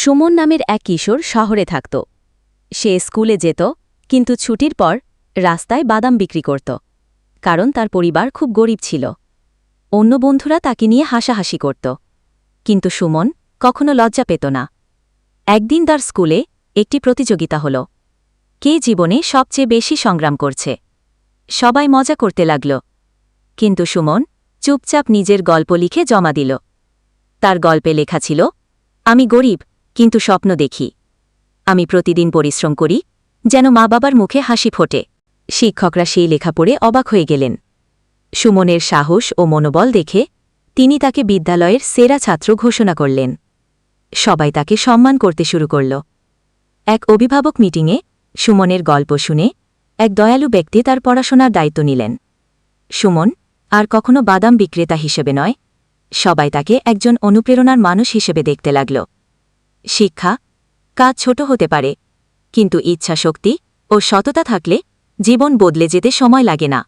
সুমন নামের এক কিশোর শহরে থাকত। সে স্কুলে যেত, কিন্তু ছুটির পর রাস্তায় বাদাম বিক্রি করত, কারণ তার পরিবার খুব গরিব ছিল। অন্য বন্ধুরা তাকে নিয়ে হাসাহাসি করত, কিন্তু সুমন কখনো লজ্জা পেত না। একদিন তার স্কুলে একটি প্রতিযোগিতা হল। কে জীবনে সবচেয়ে বেশি সংগ্রাম করছে? সবাই মজা করতে লাগল, কিন্তু সুমন চুপচাপ নিজের গল্প লিখে জমা দিল। তার গল্পে লেখা ছিল, আমি গরিব কিন্তু স্বপ্ন দেখি। আমি প্রতিদিন পরিশ্রম করি, যেন মা বাবার মুখে হাসি ফোটে। শিক্ষকরা সেই লেখা পড়ে অবাক হয়ে গেলেন। সুমনের সাহস ও মনোবল দেখে তিনি তাকে বিদ্যালয়ের সেরা ছাত্র ঘোষণা করলেন। সবাই তাকে সম্মান করতে শুরু করল। এক অভিভাবক মিটিংয়ে সুমনের গল্প শুনে এক দয়ালু ব্যক্তি তার পড়াশোনার দায়িত্ব নিলেন। সুমন আর কখনো বাদাম বিক্রেতা হিসেবে নয়, সবাই তাকে একজন অনুপ্রেরণার মানুষ হিসেবে দেখতে লাগল। শিক্ষা, কাজ ছোট হতে পারে, কিন্তু ইচ্ছা শক্তি ও সততা থাকলে জীবন বদলে যেতে সময় লাগে না।